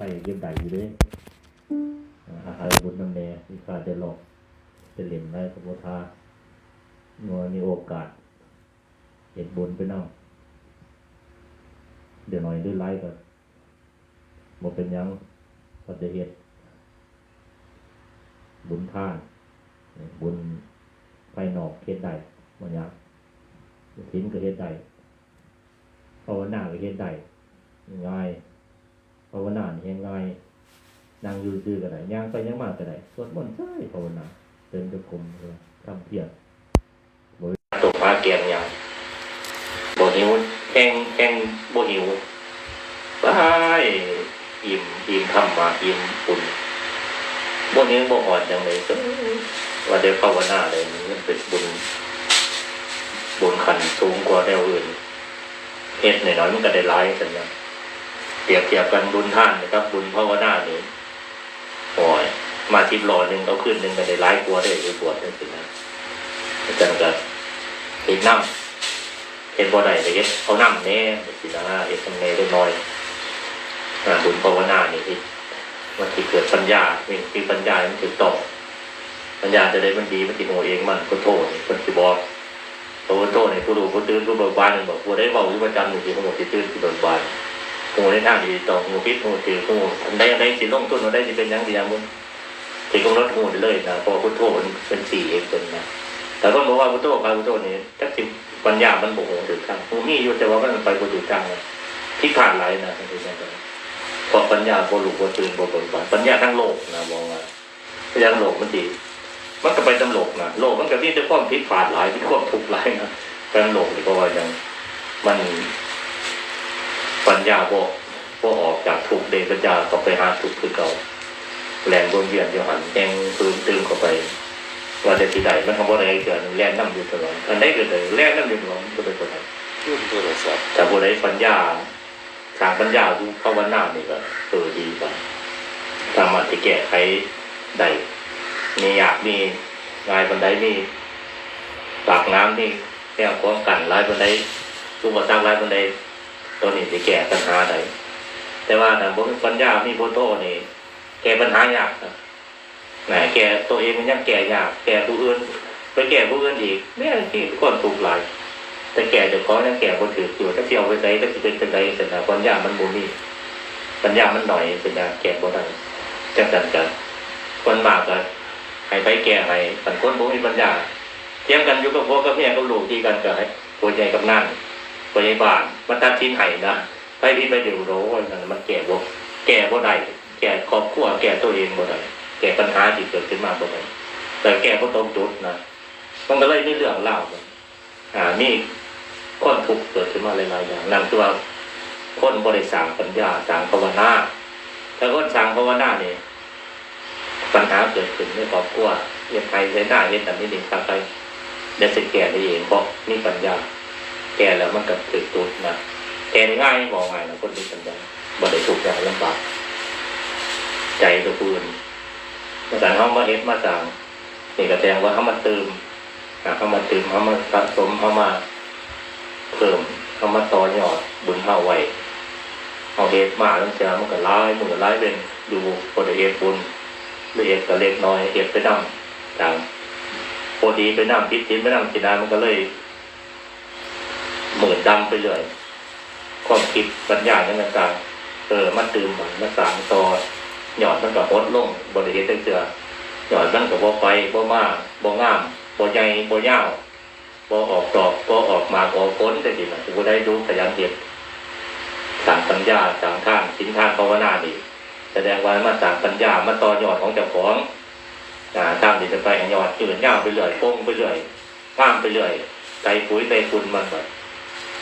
ไฟเก็บได้อยู่เด้อาอาหารบุญน้ำแน่มีค่าจะหลอกจะเล่นได้กับโบทางัวมีโอกาสเห็นบุญไปนั่งเดี๋ยวหน่อยด้วยไลฟ์ก็หมดเป็นยังก็จะเห็ดบุญท่าน บุญไฟนอกเฮ็ดได้บ่ยากทิ้นก็เฮ็ดได้ภาวนาก็เฮ็ดได้ง่าย ภาวนาเฮ็ดง่ายนั่งอยู่ซื่อก็ได้ย่างไปย่างมาก็ได้สวดมนต์ใช่ภาวนาเดินจงกรมเออทำเพียรบ่ตกปลาเกียงหยังบ่หิวแห้งแห้งบ่หิวไปอิ่มอิ่มทำมาอิ่มปุ่นบ่เนี้ยบ่หอดจังเลยก็ว่าได้ภาวนาอะได้มันเป็นบุญบุญขันสูงกว่าแนวอื่นเฮ็ดหน่อยๆมันก็ได้ร้ายกันนะ รียบเทียบกันบุญท่านนะครับ บุญภาวนานี่โอ้ยมาทิพย์รอหนึ่งเอาขึ้นหนึ่งก็ได้ร้ายกว่าได้หรือบวชได้สินะอาจารย์ก็เห็นน้ำเห็นบ่ได้แต่เฮ็ดเอาน้ำแน่สินะเฮ็ดทำไงได้น้อยบุญภาวนานี่ที่มันที่เกิดปัญญามีปัญญามันถึงต่อปัญญาจะได้มันดีมันติโหเองมันก็โทษนี่คนสิบอกโตโตนี่ยผู้รู้ผู้ตื่นผู้เบิกบานนี่บอกผู้ได้เว้าอยู่ประจำนี่สิผู้สิตื่นสิเบิกบาน ผู้ในทางดีต่อผู้พิษผู้ถือผู้อันใดอันใดสิลงทุนอันใดสิเป็นยังดีอย่างมึงสิกำหนดหูได้เลยนะพอพุทโธมันเป็นสี่เองเป็นนะแต่ก็บอกว่าพุทโธกับพุทโธนี่จักสิปัญญามันบ่โหถึงทางผู้มีอยู่แต่ว่ามันไปบ่ถึงทางที่ขาดหลนะที่นั่นก็เพราะปัญญาบ่รู้บ่ตื่นบ่เบิกบานปัญญาทั้งโลกนะมองว่าปัญญาโลกมันดีมันก็ไปตำโลกนะโลกมันก็มีแต่ความผิดพลาดหลายที่ความทุกข์หลายนะแต่โลกนี่ก็ว่าอย่างมัน ปัญญาบ่บ่ออกจากทุกข์เดปัญญาก็ไปหาทุกข์คือเก่าแรงวนเวียนอยู่หันแยงตื่นตื่นเข้าไปว่าได้ที่ใดมันทำบ่ได้เกิดแล่นน้ำอยู่ตลอดอันใดก็ได้แล่นน้ำอยู่ตลอดมันก็เป็นคนนั้นขึ้นโทรศัพท์แต่บ่ได้ปัญญาทางปัญญาดูภาวนานี่ก็เออดีไปสามารถที่แก้ไขได้มีอยากมีงายบันไดมีปากน้ำนี่แก้วความกันลายบันไดสุภาษาลายบันได ตัวนี้จะแก้ปัญหาใดแต่ว่าแต่บนปัญญามีโบโตนี่แก้ปัญหายากนะแหมแก้ตัวเองมันยังแก้ยาก แก้ผู้อื่นไปแก้ผู้อื่นอีกแม่งที่ก้นถูกหลายแต่แก่เดี๋ยวเขาเนี่ยแก่คนถืออยู่ถ้าเที่ยวไปใช้ถ้าเป็นเป็นใดเสร็จแล้วปัญญามันบ่มีปัญญามันหน่อยเสร็จแล้วแก่บ่ได้จังสันกันคนมากก็ให้ไปแก่ให้สังคนบ่มีปัญญาเทียงกันอยู่กับพ่อกับแม่กับลูกที่กันก็ให้ตัวใหญ่กับนั่น ตัวใหญ่บ้านมันตัดทิ้นไห้นะไปพี่ไปเดี๋ยวโรนั่นมันแก่บ่แก่บ่ได้แก่ครอบครัวแก่ตัวเองบ่ได้แก่ปัญหาที่เกิดขึ้นมาบ่ได้แต่แก่บ่ตรงจุดนะมันก็เลยมีเรื่องเล่ากันอ่ามีคนทุกข์เกิดขึ้นมาหลายๆอย่างนั่นคือว่าคนบ่ได้สร้างปัญญาสร้างภาวนาถ้าคนสร้างภาวนาเนี่ยปัญหาเกิดขึ้นในครอบครัวเฮ็ดใครใช้หน้าเฮ็ดแบบนี้ดิ่งตามไปเดี๋ยวสิแก่ได้เองเพราะมีปัญญา แก่แล้วมันก็ถึกตุดนะแก่ง่ายบอกง่ายนะคนมีปัญญาบ่ได้ทุกข์ยากลำบากใจตัวปืนมาสั่งเขามาเฮ็ดมาสั่งนี่ก็แสดงว่าเขามาเติมอ่าเขามาเติมเขามาสะสมเขามาเพิ่มเขามาต่อยอดบุญเฮาไว้เอาเฮ็ดมาตั้งแต่มันก็ร้ายมันก็ร้ายเป็นดูบ่ไดเฮ็ดบุญละเอียดก็เล็กน้อยเอียดไปน้ำต่างโปรตีไปน้ำพิษทินไปน้ำกินน้ำมันก็เลย หมือนดำไปเลยความคิดปัญญาอย่างต่างเออมันตื่นมันมันสางต่อหยอดมันก็ลดลงบริเหตุเจือหยอดมันก็บ่ไปบ่มาบ่งามบ่ใหญ่บ่ยาวบ่ออกดอกบ่ออกมากออกผลแต่ดีมันบ่ได้ดูขยันเห็ดสั่งปัญญาสั่งทางสินทางภาวนาดีแสดงว่ามาจากปัญญามาต่อยอดของเจ้าของตามที่จะไปหยอดอื่นยาวไปเรื่อยโป้งไปเรื่อยข้ามไปเรื่อยใส่ปุ๋ยใส่ฝุ่นมันแบบ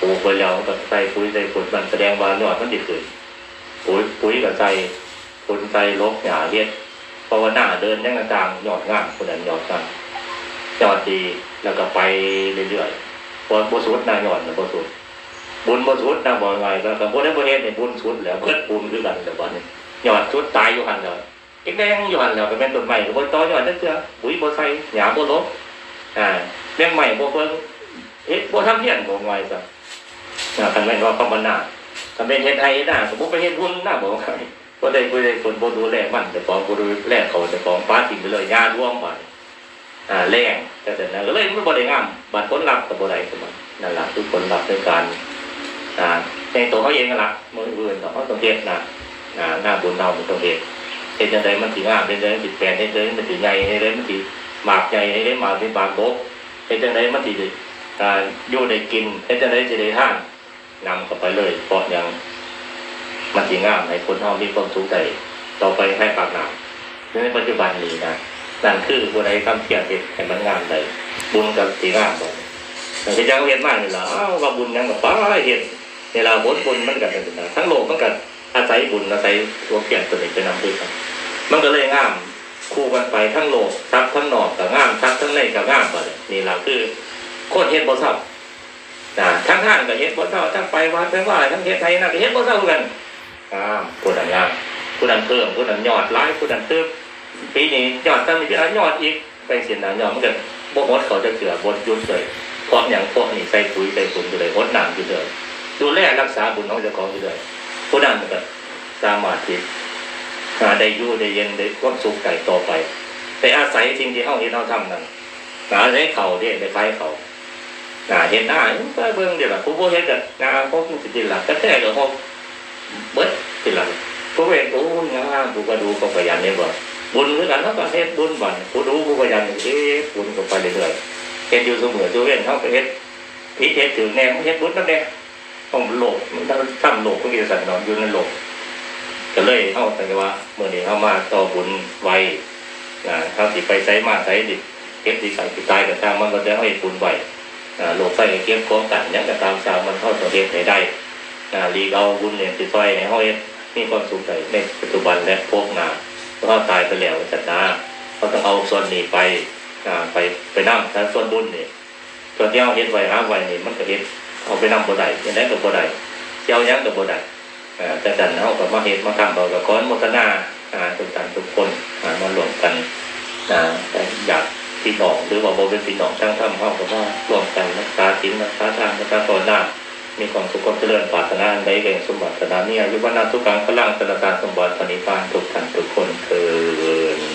ปลูกไปแล้วก็ใส่ปุ๋ยใส่ฝุ่นมันแสดงว่ายอดมันดีขึ้นปุ๋ยปุ๋ยกับใส่ฝุ่นใส่ลบหยาเฮ็ดภาวนาเดินยังต่างๆยอดง่ามคนนั้นหยอดงามยอดดีแล้วก็ไปเรื่อยๆพอบสุดนายอดนะบสุดบุญบสุดนะบอกไงก็กับบุญได้บุญเฮ็ดเนี่ยบุญสุดแล้วเพื่อบุญคือกันแต่วันนี้ยอดชุดตายอยู่หันเลยอ็กแดงอยู่หันแล้วก็เป็นต้นใหม่ก็บ่ต่อยอดจักเทื่อปุ๋ยบ่ใส่หญ้าบ่ลบอ่าแมงใหม่บ่เพิ่งเฮ็ดบ่ทำเพี้ยนบ่ง่ายซะ อ่าคันแม่นว่าภาวนาคันเป็นเฮ็ดไทยนะสมมติไปเฮ็ดหุ้นหนะบ่ง่ายก็ได้ก็ได้คนบดูแลมันแต่ของบดูแลเขาแต่ของป้าทิ้งไปเลยยาร่วงไปอ่าแรงแต่แต่นั้นก็เลยไมันบ่ได้งามบัดผลลัพธ์ก็บ่ได้สมบัตินั่นแหละคือผลลัพธ์ในการอ่าในตัวเขาเองนั่นล่ะมื้ออื่นเขาต้องเฮ็ดนะอ่าหน้าบุญเราต้องเฮ็ดเฮ็ดจังไดมันสิงามเฮ็ดจังไดมันสิแปลนเฮ็ดจังไดมันสิใหญ่เฮ็ดจังไดมันสิหมากใหญ่เฮ็ดจังไดหมากสิหมากบกเฮ็ดจังไดมันสิได้อ่าอยู่ได้กินเฮ็ดจังไดสิได้ทาน นำเข้าไปเลยเพราะยังมันสีงามให้คนเฮามีความสุขใจต่อไปให้ปากหนาในปัจจุบันนี้นะนั่นคือผู้ใดทำเพียรเห็ดให้มันงามได้บุญกับสีงามบ่แต่ที่ยังเห็นมากนี่ล่ะอ้าวว่าบุญยังกับป้าเห็นเวลาบุญบุญมันกับเป็นนะทั้งโลกมันกับอาศัยบุญอาศัยตัวเพียรตัวนี้ไปนำด้วยกันมันก็เลยงามคู่กันไปทั้งโลกทับทั้งนอกกับงามทับทั้งในกับงามไปนี่ล่ะคือโคตรเฮ็ดบ่เศร้านะ ทั้งท่านก็เฮ็ดบ่เศร้าทั้งไปวัดทั้งว่าทั้งเฮ็ดไทยนั่นก็เฮ็ดบ่เศร้ากันงามผู้นั้นงามผู้นั้นเพิ่มผู้นั้นยอดร้ายผู้นั้นเติมปีนี้ยอดตั้งนี้ยอดอีกไปเสียนหนายอดมันก็บกมดเขาจะเสือบดยุดเลยเพราะอย่างพวกนี้ใส่ปุ๋ยใส่ฝุ่นอยู่เลยมดน้ำอยู่เลยดูแลรักษาบุญของเจ้าของอยู่เลยผู้นั้นมันก็สามารถที่หาได้ยู่ได้เย็นได้ความสุขใจต่อไป แต่อาศัยสิ่งที่เฮาเห็นเฮาทำนั่นอาศัยเขาที่ได้ไปเขา หน้าเห็นหน้าเบิ่งเบิ่งเดียวล่ะผู้บ่เฮ็ดก็หน้าพวกมันสิติหลักก็แท้ก็เฮาเบิดทีหลังผู้เวรผู้งามผู้ก็ดูก็พยายามเนี่ยบ่บุญคือนกันเท่ากับเฮ็ดบุญบ่นผู้ดูผู้พยายามเฮ็ดบุญก็ไปเรื่อยๆเฮ็ดอยู่เสมอตัวเว้นเฮาก็เฮ็ดพิเฮ็ดถึงแนวเฮ็ดบุญนั่นแหละต้องโลกมันต้องทำโลกก็มีสันนอนอยู่ในโลกก็เลยเฮาแต่ว่าเมื้อนี้เฮามาต่อบุญไว้อ่าเฮาสิไปไสมาไสดิเฮ็ดสิใส่สิตายก็ตามมันก็จะให้บุญไว้ อ่าโลกไฟก็เก็บของกันหยังก็ตามชาวมันเฮาต้องเฮ็ดให้ได้อ่าลีเอาบุญเนี่ยติดซอยในห้องเอ็ดมีความสุขใจในปัจจุบันและพวกหนาเพราะตายไปแล้วจัดนาเขาต้องเอาส่วนนี้ไปไปไปนั่งแต่ส่วนบุญเนี่ยส่วนที่เอาเฮ็ดไว้หาไว้นี่มันก็เฮ็ดเอาไปนั่งบ่ได้ยังไงก็บ่ได้เจ้าหยังก็บ่ได้อ่าแต่ดันเอากับมาเฮ็ดมาทำเรากับก้อนมทนาทุกท่านทุกคนอ่ามารวมกันอยาก พี่น้องหรือว่าบ่เป็นพี่น้องทั้งทำเฮากับว่ารวมกันรักษาศีลรักษาทานรักษาภาวนามีความสุขความเจริญปรารถนาอันใดแก่งสมบัติสนาเนี่ยยุบนาทุกครั้งพลังสารการสมบัติปณิพานทุกท่านทุกคนเกิน